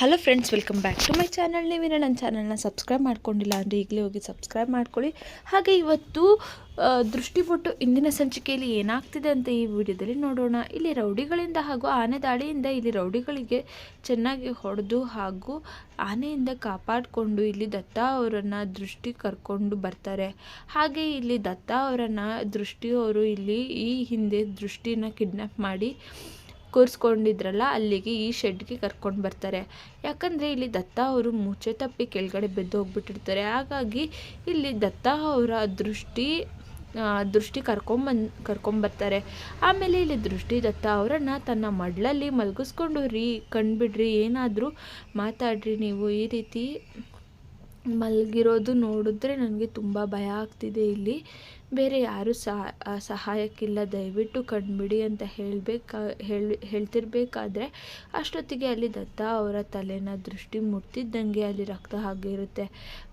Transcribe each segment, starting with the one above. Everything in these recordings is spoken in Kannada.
Hello friends welcome back to my channel ನೀವೇನ ನನ್ನ ಚಾನಲ್ನ ಸಬ್ಸ್ಕ್ರೈಬ್ ಮಾಡ್ಕೊಂಡಿಲ್ಲ ಅಂದರೆ ಈಗಲೇ ಹೋಗಿ ಸಬ್ಸ್ಕ್ರೈಬ್ ಮಾಡ್ಕೊಳ್ಳಿ. ಹಾಗೆ ಇವತ್ತು ದೃಷ್ಟಿಪಟ್ಟು ಇಂದಿನ ಸಂಚಿಕೆಯಲ್ಲಿ ಏನಾಗ್ತಿದೆ ಅಂತ ಈ ವಿಡಿಯೋದಲ್ಲಿ ನೋಡೋಣ. ಇಲ್ಲಿ ರೌಡಿಗಳಿಂದ ಹಾಗೂ ಆನೆ ದಾಳಿಯಿಂದ ಇಲ್ಲಿ ರೌಡಿಗಳಿಗೆ ಚೆನ್ನಾಗಿ ಹೊಡೆದು ಹಾಗೂ ಆನೆಯಿಂದ ಕಾಪಾಡಿಕೊಂಡು ಇಲ್ಲಿ ದತ್ತ ಅವರನ್ನು ದೃಷ್ಟಿ ಕರ್ಕೊಂಡು ಬರ್ತಾರೆ. ಹಾಗೆ ಇಲ್ಲಿ ದತ್ತ ಅವರನ್ನು ದೃಷ್ಟಿಯವರು ಇಲ್ಲಿ ಈ ಹಿಂದೆ ದೃಷ್ಟಿನ ಕಿಡ್ನ್ಯಾಪ್ ಮಾಡಿ ಕೂರಿಸ್ಕೊಂಡಿದ್ರಲ್ಲ, ಅಲ್ಲಿಗೆ ಈ ಶೆಡ್ಗೆ ಕರ್ಕೊಂಡು ಬರ್ತಾರೆ. ಯಾಕಂದರೆ ಇಲ್ಲಿ ದತ್ತ ಅವರು ಮೂಚೆ ತಪ್ಪಿ ಕೆಳಗಡೆ ಬಿದ್ದು ಹೋಗ್ಬಿಟ್ಟಿರ್ತಾರೆ. ಹಾಗಾಗಿ ಇಲ್ಲಿ ದತ್ತ ಅವರ ದೃಷ್ಟಿ ದೃಷ್ಟಿ ಕರ್ಕೊಂಬಂದು ಕರ್ಕೊಂಬರ್ತಾರೆ ಆಮೇಲೆ ಇಲ್ಲಿ ದೃಷ್ಟಿ ದತ್ತ ಅವರನ್ನು ತನ್ನ ಮಡ್ಲಲ್ಲಿ ಮಲಗಿಸ್ಕೊಂಡು, ರೀ ಕಂಡುಬಿಡ್ರಿ ಏನಾದರೂ ಮಾತಾಡ್ರಿ ನೀವು ಈ ರೀತಿ ಮಲಗಿರೋದು ನೋಡಿದ್ರೆ ನನಗೆ ತುಂಬ ಭಯ ಆಗ್ತಿದೆ ಇಲ್ಲಿ. ಬೇರೆ ಯಾರೂ ಸಹಾಯಕ್ಕಿಲ್ಲ. ದಯವಿಟ್ಟು ಕಂಡುಬಿಡಿ ಅಂತ ಹೇಳಬೇಕಾ, ಹೇಳಿ, ಹೇಳ್ತಿರ್ಬೇಕಾದ್ರೆ ಅಷ್ಟೊತ್ತಿಗೆ ಅಲ್ಲಿ ದತ್ತ ಅವರ ತಲೆನ ದೃಷ್ಟಿ ಮುಟ್ತಿದ್ದಂಗೆ ಅಲ್ಲಿ ರಕ್ತ ಹಾಗೆ ಇರುತ್ತೆ.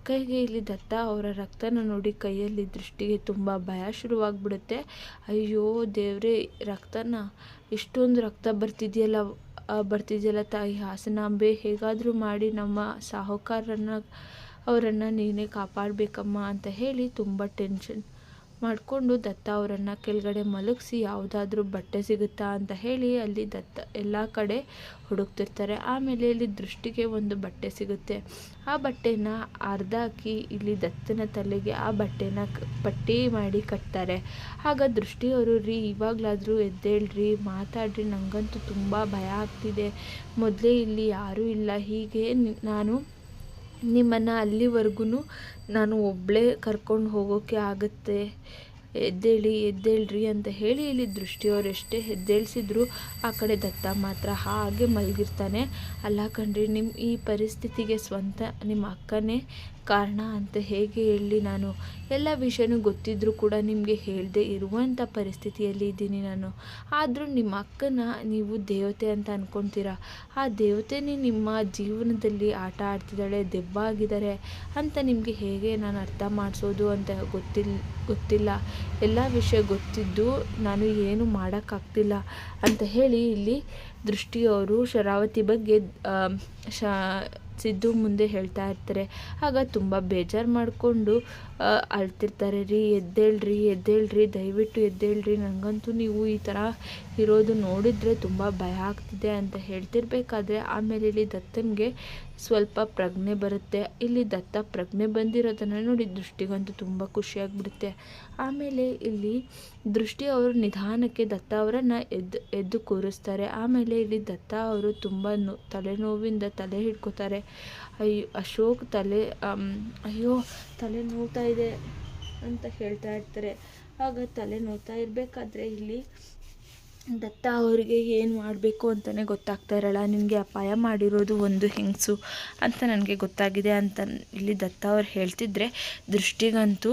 ಕೈಗೆ ಇಲ್ಲಿ ದತ್ತ ಅವರ ರಕ್ತನ ನೋಡಿ ಕೈಯಲ್ಲಿ ದೃಷ್ಟಿಗೆ ತುಂಬ ಭಯ ಶುರುವಾಗ್ಬಿಡುತ್ತೆ. ಅಯ್ಯೋ ದೇವರೇ, ರಕ್ತನ, ಇಷ್ಟೊಂದು ರಕ್ತ ಬರ್ತಿದೆಯಲ್ಲ ಬರ್ತಿದೆಯಲ್ಲ ತಾಯಿ. ಹಾಸನಾಂಬೆ, ಹೇಗಾದರೂ ಮಾಡಿ ನಮ್ಮ ಸಾಹುಕಾರರನ್ನ ಅವರನ್ನು ನೀನೇ ಕಾಪಾಡಬೇಕಮ್ಮ ಅಂತ ಹೇಳಿ ತುಂಬ ಟೆನ್ಷನ್ ಮಾಡಿಕೊಂಡು ದತ್ತ ಅವರನ್ನು ಕೆಳಗಡೆ ಮಲಗಿಸಿ ಯಾವುದಾದ್ರೂ ಬಟ್ಟೆ ಸಿಗುತ್ತಾ ಅಂತ ಹೇಳಿ ಅಲ್ಲಿ ದತ್ತ ಎಲ್ಲ ಕಡೆ ಹುಡುಕ್ತಿರ್ತಾರೆ. ಆಮೇಲೆ ಇಲ್ಲಿ ದೃಷ್ಟಿಗೆ ಒಂದು ಬಟ್ಟೆ ಸಿಗುತ್ತೆ. ಆ ಬಟ್ಟೆನ ಅರ್ಧಾಕಿ ಇಲ್ಲಿ ದತ್ತನ ತಲೆಗೆ ಆ ಬಟ್ಟೆನ ಪಟ್ಟಿ ಮಾಡಿ ಕಟ್ತಾರೆ. ಆಗ ದೃಷ್ಟಿಯವರು ರೀ, ಇವಾಗಲಾದರೂ ಎದ್ದೇಳ್ರಿ, ಮಾತಾಡ್ರಿ ನನಗಂತೂ ತುಂಬ ಭಯ ಆಗ್ತಿದೆ. ಮೊದಲೇ ಇಲ್ಲಿ ಯಾರೂ ಇಲ್ಲ. ಹೀಗೆ ನಾನು ನಿಮ್ಮನ್ನು ಅಲ್ಲಿವರೆಗೂ ನಾನು ಒಬ್ಬಳೇ ಕರ್ಕೊಂಡು ಹೋಗೋಕ್ಕೆ ಆಗುತ್ತೆ. ಎದ್ದೇಳಿ, ಎದ್ದೇಳ್ರಿ ಅಂತ ಹೇಳಿ ಇಲ್ಲಿ ದೃಷ್ಟಿಯವ್ರು ಎಷ್ಟೇ ಎದ್ದೇಳಿಸಿದ್ರು ಆ ಕಡೆ ದತ್ತ ಮಾತ್ರ ಹಾಗೆ ಮಲಗಿರ್ತಾನೆ. ಅಲ್ಲ ಕಂಡ್ರಿ ನಿಮ್ಮ ಈ ಪರಿಸ್ಥಿತಿಗೆ ಸ್ವಂತ ನಿಮ್ಮ ಅಕ್ಕನೇ ಕಾರಣ ಅಂತ ಹೇಗೆ ಹೇಳಿ ನಾನು ಎಲ್ಲ ವಿಷಯನೂ ಗೊತ್ತಿದ್ದರೂ ಕೂಡ ನಿಮಗೆ ಹೇಳದೆ ಇರುವಂಥ ಪರಿಸ್ಥಿತಿಯಲ್ಲಿ ಇದ್ದೀನಿ ನಾನು. ಆದರೂ ನಿಮ್ಮ ಅಕ್ಕನ ನೀವು ದೇವತೆ ಅಂತ ಅಂದ್ಕೊತೀರಾ ಆ ದೇವತೆನೇ ನಿಮ್ಮ ಜೀವನದಲ್ಲಿ ಆಟ ಆಡ್ತಿದ್ದಾಳೆ ದೆವ್ವ ಆಗಿದ್ದಾರೆ ಅಂತ ನಿಮಗೆ ಹೇಗೆ ನಾನು ಅರ್ಥ ಮಾಡಿಸೋದು ಅಂತ ಗೊತ್ತಿಲ್ಲ ಗೊತ್ತಿಲ್ಲ. ಎಲ್ಲ ವಿಷಯ ಗೊತ್ತಿದ್ದು ನಾನು ಏನು ಮಾಡೋಕ್ಕಾಗ್ತಿಲ್ಲ ಅಂತ ಹೇಳಿ ಇಲ್ಲಿ ದೃಷ್ಟಿಯವರು, ಶರಾವತಿ ಬಗ್ಗೆ ಶ ಸಿದ್ದು ಮುಂದೆ ಹೇಳ್ತಾ ಇರ್ತಾರೆ. ಆಗ ತುಂಬ ಬೇಜಾರು ಮಾಡಿಕೊಂಡು ಅಳ್ತಿರ್ತಾರೆ ರೀ, ಎದ್ದೇಳ್ರಿ ಎದ್ದೇಳ್ರಿ, ದಯವಿಟ್ಟು ಎದ್ದೇಳ್ರಿ. ನನಗಂತೂ ನೀವು ಈ ಥರ ಇರೋದು ನೋಡಿದರೆ ತುಂಬ ಭಯ ಆಗ್ತಿದೆ ಅಂತ ಹೇಳ್ತಿರ್ಬೇಕಾದ್ರೆ ಆಮೇಲೆ ಇಲ್ಲಿ ದತ್ತನಿಗೆ ಸ್ವಲ್ಪ ಪ್ರಜ್ಞೆ ಬರುತ್ತೆ. ಇಲ್ಲಿ ದತ್ತ ಪ್ರಜ್ಞೆ ಬಂದಿರೋದನ್ನು ನೋಡಿ ದೃಷ್ಟಿಗಂತೂ ತುಂಬ ಖುಷಿಯಾಗ್ಬಿಡುತ್ತೆ ಆಮೇಲೆ ಇಲ್ಲಿ ದೃಷ್ಟಿ ಅವರು ನಿಧಾನಕ್ಕೆ ದತ್ತ ಅವರನ್ನು ಎದ್ದು ಎದ್ದು ಕೂರಿಸ್ತಾರೆ. ಆಮೇಲೆ ಇಲ್ಲಿ ದತ್ತ ಅವರು ತುಂಬ ನೋ, ತಲೆನೋವಿಂದ ತಲೆ ಹಿಡ್ಕೋತಾರೆ. ಅಯ್ಯೋ, ಅಶೋಕ್ ತಲೆ ಅಯ್ಯೋ, ತಲೆ ನೋವ್ತಾ ಇದೆ ಅಂತ ಹೇಳ್ತಾ ಇರ್ತಾರೆ. ಆಗ ತಲೆ ನೋವ್ತಾ ಇರಬೇಕಾದ್ರೆ ಇಲ್ಲಿ ದತ್ತ ಅವರಿಗೆ ಏನು ಮಾಡಬೇಕು ಅಂತಲೇ ಗೊತ್ತಾಗ್ತಾ ಇರಲ್ಲ. ನಿನಗೆ ಅಪಾಯ ಮಾಡಿರೋದು ಒಂದು ಹೆಂಗಸು ಅಂತ ನನಗೆ ಗೊತ್ತಾಗಿದೆ ಅಂತ ಇಲ್ಲಿ ದತ್ತ ಅವ್ರು ಹೇಳ್ತಿದ್ರೆ ದೃಷ್ಟಿಗಂತೂ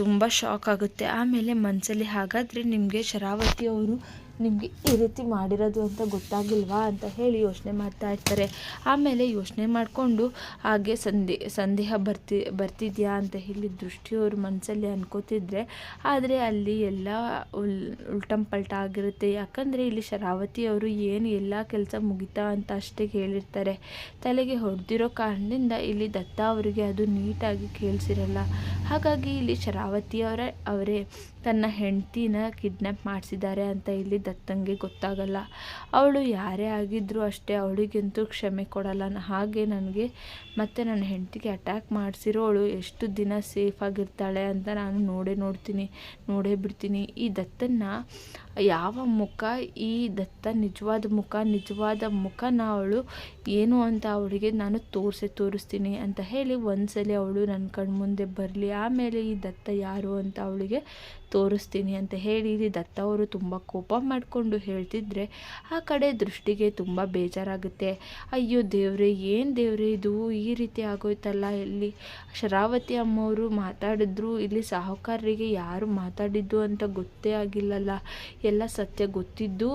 ತುಂಬ ಶಾಕ್ ಆಗುತ್ತೆ. ಆಮೇಲೆ ಮನಸ್ಸಲ್ಲಿ ಹಾಗಾದರೆ ನಿಮಗೆ ಶರಾವತಿ ಅವರು ನಿಮಗೆ ಈ ರೀತಿ ಮಾಡಿರೋದು ಅಂತ ಗೊತ್ತಾಗಿಲ್ವಾ ಅಂತ ಹೇಳಿ ಯೋಚನೆ ಮಾಡ್ತಾ ಇರ್ತಾರೆ. ಆಮೇಲೆ ಯೋಚನೆ ಮಾಡಿಕೊಂಡು ಹಾಗೆ ಸಂದಿ ಸಂದೇಹ ಬರ್ತಿ, ಬರ್ತಿದ್ಯಾ ಅಂತ ಹೇಳಿ ದೃಷ್ಟಿಯವರು ಮನಸ್ಸಲ್ಲಿ ಅನ್ಕೋತಿದ್ರೆ, ಆದರೆ ಅಲ್ಲಿ ಎಲ್ಲ ಉಲ್, ಉಲ್ಟಂ ಪಲ್ಟ ಆಗಿರುತ್ತೆ. ಯಾಕಂದರೆ ಇಲ್ಲಿ ಶರಾವತಿಯವರು ಏನು ಎಲ್ಲ ಕೆಲಸ ಮುಗಿತಾ ಅಂತ ಅಷ್ಟೇ ಹೇಳಿರ್ತಾರೆ ತಲೆಗೆ ಹೊಡೆದಿರೋ ಕಾರಣದಿಂದ ಇಲ್ಲಿ ದತ್ತ ಅವರಿಗೆ ಅದು ನೀಟಾಗಿ ಕೇಳಿಸಿರಲ್ಲ. ಹಾಗಾಗಿ ಇಲ್ಲಿ ಶರಾವತಿಯವರ ಅವರೇ ತನ್ನ ಹೆಂಡತಿನ ಕಿಡ್ನ್ಯಾಪ್ ಮಾಡಿಸಿದ್ದಾರೆ ಅಂತ ಇಲ್ಲಿ ದತ್ತಂಗೆ ಗೊತ್ತಾಗಲ್ಲ. ಅವಳು ಯಾರೇ ಆಗಿದ್ದರೂ ಅಷ್ಟೇ ಅವಳಿಗಂತೂ ಕ್ಷಮೆ ಕೊಡಲ್ಲ ಹಾಗೆ ನನಗೆ ಮತ್ತು ನನ್ನ ಹೆಂಡತಿಗೆ ಅಟ್ಯಾಕ್ ಮಾಡಿಸಿರೋಳು ಎಷ್ಟು ದಿನ ಸೇಫ್ ಆಗಿರ್ತಾಳೆ ಅಂತ ನಾನು ನೋಡೇ ನೋಡ್ತೀನಿ, ನೋಡೇ ಬಿಡ್ತೀನಿ. ಈ ದತ್ತನ್ನ ಯಾವ ಮುಖ, ಈ ದತ್ತ ನಿಜವಾದ ಮುಖ, ನಿಜವಾದ ಮುಖನ ಅವಳು ಏನು ಅಂತ ಅವಳಿಗೆ ನಾನು ತೋರಿಸಿ, ತೋರಿಸ್ತೀನಿ ಅಂತ ಹೇಳಿ ಒಂದ್ಸಲಿ ಅವಳು ನನ್ನ ಕಣ್ಮುಂದೆ ಬರಲಿ, ಆಮೇಲೆ ಈ ದತ್ತ ಯಾರು ಅಂತ ಅವಳಿಗೆ ತೋರಿಸ್ತೀನಿ ಅಂತ ಹೇಳಿ ಇಲ್ಲಿ ದತ್ತ ಅವರು ತುಂಬ ಕೋಪ ಮಾಡಿಕೊಂಡು ಹೇಳ್ತಿದ್ರೆ ಆ ಕಡೆ ದೃಷ್ಟಿಗೆ ತುಂಬ ಬೇಜಾರಾಗುತ್ತೆ. ಅಯ್ಯೋ ದೇವ್ರೆ, ಏನು ದೇವ್ರೆ ಇದು? ಈ ರೀತಿ ಆಗೋಯ್ತಲ್ಲ ಇಲ್ಲಿ? ಶರಾವತಿ ಅಮ್ಮವರು ಮಾತಾಡಿದ್ರು, ಇಲ್ಲಿ ಸಾಹುಕಾರರಿಗೆ ಯಾರು ಮಾತಾಡಿದ್ದು ಅಂತ ಗೊತ್ತೇ ಆಗಿಲ್ಲಲ್ಲ. ಎಲ್ಲ ಸತ್ಯ ಗೊತ್ತಿದ್ದು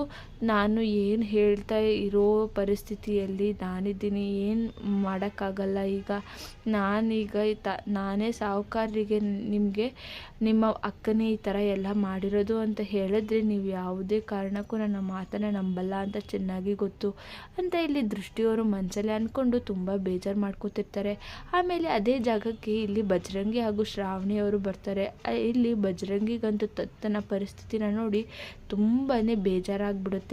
ನಾನು ಏನು ಹೇಳ್ತಾ ಇರೋ ಪರಿಸ್ಥಿತಿಯಲ್ಲಿ ನಾನಿದ್ದೀನಿ, ಏನು ಮಾಡೋಕ್ಕಾಗಲ್ಲ. ಈಗ ನಾನೀಗ ತ ನಾನೇ ಸಾಹುಕಾರರಿಗೆ ನಿಮಗೆ, ನಿಮ್ಮ ಅಕ್ಕನೇ ಈ ಥರ ಎಲ್ಲ ಮಾಡಿರೋದು ಅಂತ ಹೇಳಿದ್ರೆ ನೀವು ಯಾವುದೇ ಕಾರಣಕ್ಕೂ ನನ್ನ ಮಾತನ್ನು ನಂಬಲ್ಲ ಅಂತ ಚೆನ್ನಾಗಿ ಗೊತ್ತು ಅಂತ ಇಲ್ಲಿ ದೃಷ್ಟಿಯವರು ಮನಸ್ಸಲ್ಲಿ ಅಂದ್ಕೊಂಡು ತುಂಬ ಬೇಜಾರು ಮಾಡ್ಕೋತಿರ್ತಾರೆ. ಆಮೇಲೆ ಅದೇ ಜಾಗಕ್ಕೆ ಇಲ್ಲಿ ಬಜರಂಗಿ ಹಾಗೂ ಶ್ರಾವಣಿಯವರು ಬರ್ತಾರೆ. ಇಲ್ಲಿ ಬಜರಂಗಿಗಂತೂ ತತ್ತನ ಪರಿಸ್ಥಿತಿನ ನೋಡಿ ತುಂಬಾ ಬೇಜಾರಾಗ್ಬಿಡುತ್ತೆ.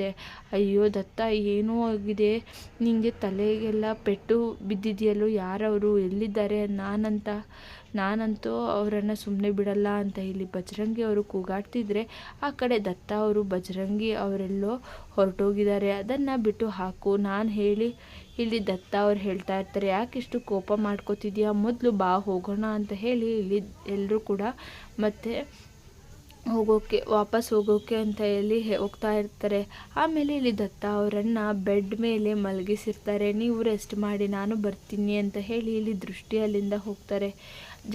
ಅಯ್ಯೋ ದತ್ತ, ಏನೋ ಆಗಿದೆ? ನಿನಗೆ ತಲೆಗೆಲ್ಲ ಪೆಟ್ಟು ಬಿದ್ದಿದೆಯಲ್ಲೋ, ಯಾರವರು? ಎಲ್ಲಿದ್ದಾರೆ? ನಾನಂತ, ನಾನಂತೂ ಅವರನ್ನು ಸುಮ್ಮನೆ ಬಿಡಲ್ಲ ಅಂತ ಇಲ್ಲಿ ಬಜರಂಗಿ ಅವರು ಕೂಗಾಡ್ತಿದ್ರೆ, ಆ ಕಡೆ ದತ್ತ ಅವರು ಬಜರಂಗಿ ಅವರೆಲ್ಲೋ ಹೊರಟೋಗಿದ್ದಾರೆ. ಅದನ್ನು ಬಿಟ್ಟು ಹಾಕು, ನಾನು ಹೇಳಿ, ಇಲ್ಲಿ ದತ್ತ ಅವ್ರು ಹೇಳ್ತಾ ಇರ್ತಾರೆ. ಯಾಕಿಷ್ಟು ಕೋಪ ಮಾಡ್ಕೋತಿದ್ಯಾ? ಮೊದಲು ಬಾ, ಹೋಗೋಣ ಅಂತ ಹೇಳಿ ಇಲ್ಲಿ ಎಲ್ಲರೂ ಕೂಡ ಮತ್ತು ಹೋಗೋಕ್ಕೆ ವಾಪಸ್ ಹೋಗೋಕ್ಕೆ ಅಂತ ಹೇಳಿ ಹೋಗ್ತಾ ಇರ್ತಾರೆ. ಆಮೇಲೆ ಇಲ್ಲಿ ದತ್ತ ಅವರನ್ನು ಬೆಡ್ ಮೇಲೆ ಮಲಗಿಸಿರ್ತಾರೆ. ನೀವು ರೆಸ್ಟ್ ಮಾಡಿ, ನಾನು ಬರ್ತೀನಿ ಅಂತ ಹೇಳಿ ಇಲ್ಲಿ ದೃಷ್ಟಿ ಅಲ್ಲಿಂದ ಹೋಗ್ತಾರೆ.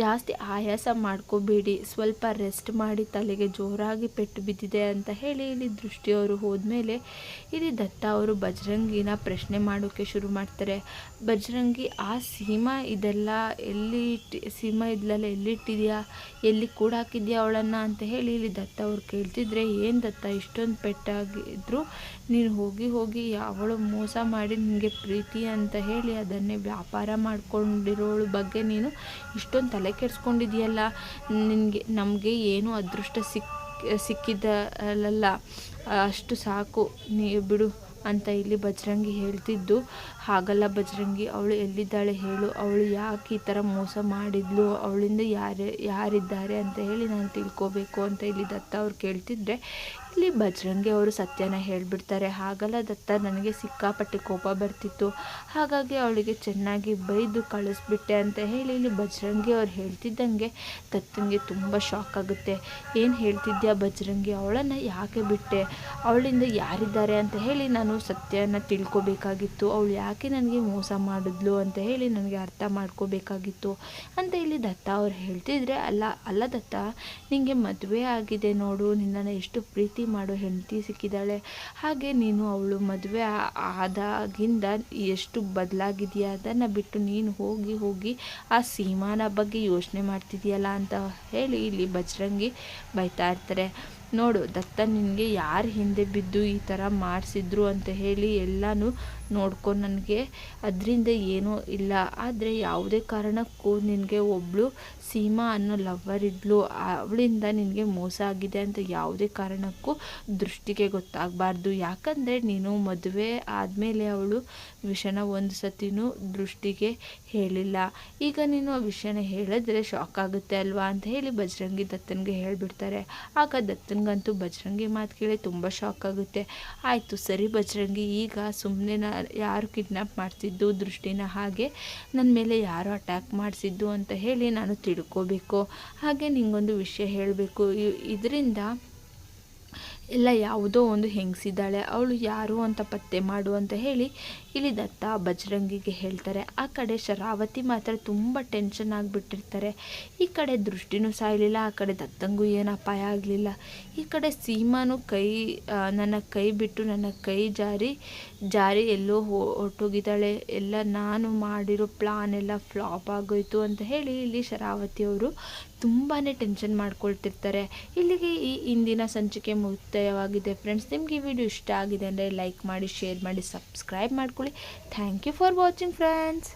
ಜಾಸ್ತಿ ಆಯಾಸ ಮಾಡ್ಕೋಬೇಡಿ. ಸ್ವಲ್ಪ ರೆಸ್ಟ್ ಮಾಡಿ ತಲೆಗೆ ಜೋರಾಗಿ ಪೆಟ್ಟು ಬಿದ್ದಿದೆ ಅಂತ ಹೇಳಿ ಇಲ್ಲಿ ದೃಷ್ಟಿಯವರು ಹೋದ್ಮೇಲೆ ಇಲ್ಲಿ ದತ್ತ ಅವರು ಬಜರಂಗಿನ ಪ್ರಶ್ನೆ ಮಾಡೋಕ್ಕೆ ಶುರು ಮಾಡ್ತಾರೆ. ಬಜರಂಗಿ, ಆ ಸೀಮಾ ಇದೆಲ್ಲ ಎಲ್ಲಿ ಸೀಮಾ ಇದ್ಲಲ್ಲ ಎಲ್ಲಿಟ್ಟಿದೆಯಾ ಎಲ್ಲಿ ಕೂಡ ಹಾಕಿದ್ಯಾ ಅವಳನ್ನು ಅಂತ ಹೇಳಿ ಇಲ್ಲಿ ದತ್ತ ಅವ್ರು ಕೇಳ್ತಿದ್ರೆ, ಏನು ದತ್ತ ಇಷ್ಟೊಂದು ಪೆಟ್ಟಾಗಿದ್ರು ನೀನು ಹೋಗಿ ಹೋಗಿ ಅವಳು ಮೋಸ ಮಾಡಿ ನಿನಗೆ ಪ್ರೀತಿ ಅಂತ ಹೇಳಿ ಅದನ್ನೇ ವ್ಯಾಪಾರ ಮಾಡ್ಕೊಂಡಿರೋಳ ಬಗ್ಗೆ ನೀನು ಇಷ್ಟೊಂದು ತಲೆ ಕೆಡಿಸ್ಕೊಂಡಿದೆಯಲ್ಲ, ನಿನಗೆ, ನಮಗೆ ಏನು ಅದೃಷ್ಟ ಸಿಕ್ ಸಿಕ್ಕಿದ್ದಲ್ಲ ಅಷ್ಟು ಸಾಕು, ನೀ ಬಿಡು ಅಂತ ಇಲ್ಲಿ ಬಜರಂಗಿ ಹೇಳ್ತಿದ್ದು. ಹಾಗಲ್ಲ ಬಜರಂಗಿ, ಅವಳು ಎಲ್ಲಿದ್ದಾಳೆ ಹೇಳು. ಅವಳು ಯಾಕೆ ಈ ಥರ ಮೋಸ ಮಾಡಿದ್ಲು? ಅವಳಿಂದ ಯಾರು, ಯಾರಿದ್ದಾರೆ ಅಂತ ಹೇಳಿ ನಾನು ತಿಳ್ಕೋಬೇಕು ಅಂತ ಇಲ್ಲಿ ದತ್ತ ಅವ್ರು ಕೇಳ್ತಿದ್ರೆ ಇಲ್ಲಿ ಬಜರಂಗಿ ಅವರು ಸತ್ಯನ ಹೇಳಿಬಿಡ್ತಾರೆ. ಹಾಗಲ್ಲ ದತ್ತ, ನನಗೆ ಸಿಕ್ಕಾಪಟ್ಟೆ ಕೋಪ ಬರ್ತಿತ್ತು. ಹಾಗಾಗಿ ಅವಳಿಗೆ ಚೆನ್ನಾಗಿ ಬೈದು ಕಳಿಸ್ಬಿಟ್ಟೆ ಅಂತ ಹೇಳಿ ಇಲ್ಲಿ ಬಜರಂಗಿ ಅವ್ರು ಹೇಳ್ತಿದ್ದಂಗೆ ದತ್ತನಿಗೆ ತುಂಬ ಶಾಕ್ ಆಗುತ್ತೆ. ಏನು ಹೇಳ್ತಿದ್ಯಾ ಬಜರಂಗಿ ಅವಳನ್ನು ಯಾಕೆ ಬಿಟ್ಟೆ? ಅವಳಿಂದ ಯಾರಿದ್ದಾರೆ ಅಂತ ಹೇಳಿ ನಾನು ಸತ್ಯನ ತಿಳ್ಕೊಬೇಕಾಗಿತ್ತು. ಅವಳು ಯಾಕೆ ನನಗೆ ಮೋಸ ಮಾಡಿದ್ಲು ಅಂತ ಹೇಳಿ ನನಗೆ ಅರ್ಥ ಮಾಡ್ಕೋಬೇಕಾಗಿತ್ತು ಅಂತ ಇಲ್ಲಿ ದತ್ತ ಅವ್ರು ಹೇಳ್ತಿದ್ರೆ, ಅಲ್ಲ ಅಲ್ಲ ದತ್ತ ನಿನಗೆ ಮದುವೆ ಆಗಿದೆ ನೋಡು. ನಿನ್ನನ್ನು ಎಷ್ಟು ಪ್ರೀತಿ ಮಾಡೋ ಹೆಂಡತಿ ಸಿಕ್ಕಿದ್ದಾಳೆ. ಹಾಗೆ ನೀನು ಅವಳು ಮದುವೆ ಆದಾಗಿಂದ ಎಷ್ಟು ಬದಲಾಗಿದೆಯಾ ಅದನ್ನು ಬಿಟ್ಟು ನೀನು ಹೋಗಿ ಹೋಗಿ ಆ ಸೀಮಾನ ಬಗ್ಗೆ ಯೋಚನೆ ಮಾಡ್ತಿದೆಯಲ್ಲ ಅಂತ ಹೇಳಿ ಇಲ್ಲಿ ಬಜರಂಗಿ ಬೈತಾ ಇರ್ತಾರೆ. ನೋಡು ದತ್ತ ನಿನಗೆ ಯಾರು ಹಿಂದೆ ಬಿದ್ದು ಈ ಥರ ಮಾಡಿಸಿದ್ರು ಅಂತ ಹೇಳಿ ಎಲ್ಲನೂ ನೋಡ್ಕೊಂಡು ನನಗೆ. ಅದರಿಂದ ಏನೂ ಇಲ್ಲ. ಆದರೆ ಯಾವುದೇ ಕಾರಣಕ್ಕೂ ನಿನಗೆ ಒಬ್ಬಳು ಸೀಮಾ ಅನ್ನೋ ಲವ್ವರ್ ಇದ್ಲು. ಅವಳಿಂದ ನಿನಗೆ ಮೋಸ ಆಗಿದೆ ಅಂತ ಯಾವುದೇ ಕಾರಣಕ್ಕೂ ದೃಷ್ಟಿಗೆ ಗೊತ್ತಾಗಬಾರ್ದು. ಯಾಕಂದರೆ ನೀನು ಮದುವೆ ಆದಮೇಲೆ ಅವಳು ವಿಷಯನ ಒಂದು ಸತಿನೂ ದೃಷ್ಟಿಗೆ ಹೇಳಿಲ್ಲ. ಈಗ ನೀನು ಆ ವಿಷಯನ ಹೇಳಿದ್ರೆ ಶಾಕ್ ಆಗುತ್ತೆ ಅಲ್ವಾ ಅಂತ ಹೇಳಿ ಬಜರಂಗಿ ದತ್ತನಿಗೆ ಹೇಳಿಬಿಡ್ತಾರೆ. ಆಗ ದತ್ತನಿಗಂತೂ ಬಜರಂಗಿ ಮಾತು ಕೇಳಿ ತುಂಬ ಶಾಕ್ ಆಗುತ್ತೆ. ಆಯಿತು ಸರಿ ಬಜರಂಗಿ, ಈಗ ಸುಮ್ಮನೆ ಯಾರು ಕಿಡ್ನಾಪ್ ಮಾಡಿಸಿದ್ದು ದೃಷ್ಟಿನ ಹಾಗೆ ನನ್ನ ಮೇಲೆ ಯಾರು ಅಟ್ಯಾಕ್ ಮಾಡಿಸಿದ್ದು ಅಂತ ಹೇಳಿ ನಾನು ತಿಳ್ಕೋಬೇಕು. ಹಾಗೆ ನಿಂಗೊಂದು ವಿಷಯ ಹೇಳಬೇಕು. ಇದರಿಂದ ಎಲ್ಲ ಯಾವುದೋ ಒಂದು ಹೆಂಗಸಿದ್ದಾಳೆ, ಅವಳು ಯಾರು ಅಂತ ಪತ್ತೆ ಮಾಡು ಅಂತ ಹೇಳಿ ಇಲ್ಲಿ ದತ್ತ ಬಜರಂಗಿಗೆ ಹೇಳ್ತಾರೆ. ಆ ಕಡೆ ಶರಾವತಿ ಮಾತ್ರ ತುಂಬ ಟೆನ್ಷನ್ ಆಗಿಬಿಟ್ಟಿರ್ತಾರೆ. ಈ ಕಡೆ ದೃಷ್ಟಿನೂ ಸಾಯಲಿಲ್ಲ, ಆ ಕಡೆ ದತ್ತಂಗೂ ಏನು ಅಪಾಯ ಆಗಲಿಲ್ಲ. ಈ ಕಡೆ ಸೀಮಾನು ಕೈ ನನ್ನ ಕೈ ಬಿಟ್ಟು ನನ್ನ ಕೈ ಜಾರಿ ಜಾರಿ ಎಲ್ಲೋ ಹೊಟ್ಟೋಗಿದ್ದಾಳೆ ಎಲ್ಲ ನಾನು ಮಾಡಿರೋ ಪ್ಲಾನ್ ಎಲ್ಲ ಫ್ಲಾಪ್ ಆಗೋಯ್ತು ಅಂತ ಹೇಳಿ ಇಲ್ಲಿ ಶರಾವತಿಯವರು ತುಂಬಾ ಟೆನ್ಷನ್ ಮಾಡ್ಕೊಳ್ತಿರ್ತಾರೆ. ಇಲ್ಲಿಗೆ ಈ ಇಂದಿನ ಸಂಚಿಕೆ ಮುಕ್ತಾಯವಾಗಿದೆ ಫ್ರೆಂಡ್ಸ್ ನಿಮಗೆ ಈ ವಿಡಿಯೋ ಇಷ್ಟ ಆಗಿದೆ ಅಂದರೆ ಲೈಕ್ ಮಾಡಿ ಶೇರ್ ಮಾಡಿ ಸಬ್ಸ್ಕ್ರೈಬ್ ಮಾಡ್ಕೊಳ್ಳಿ. Thank you for watching friends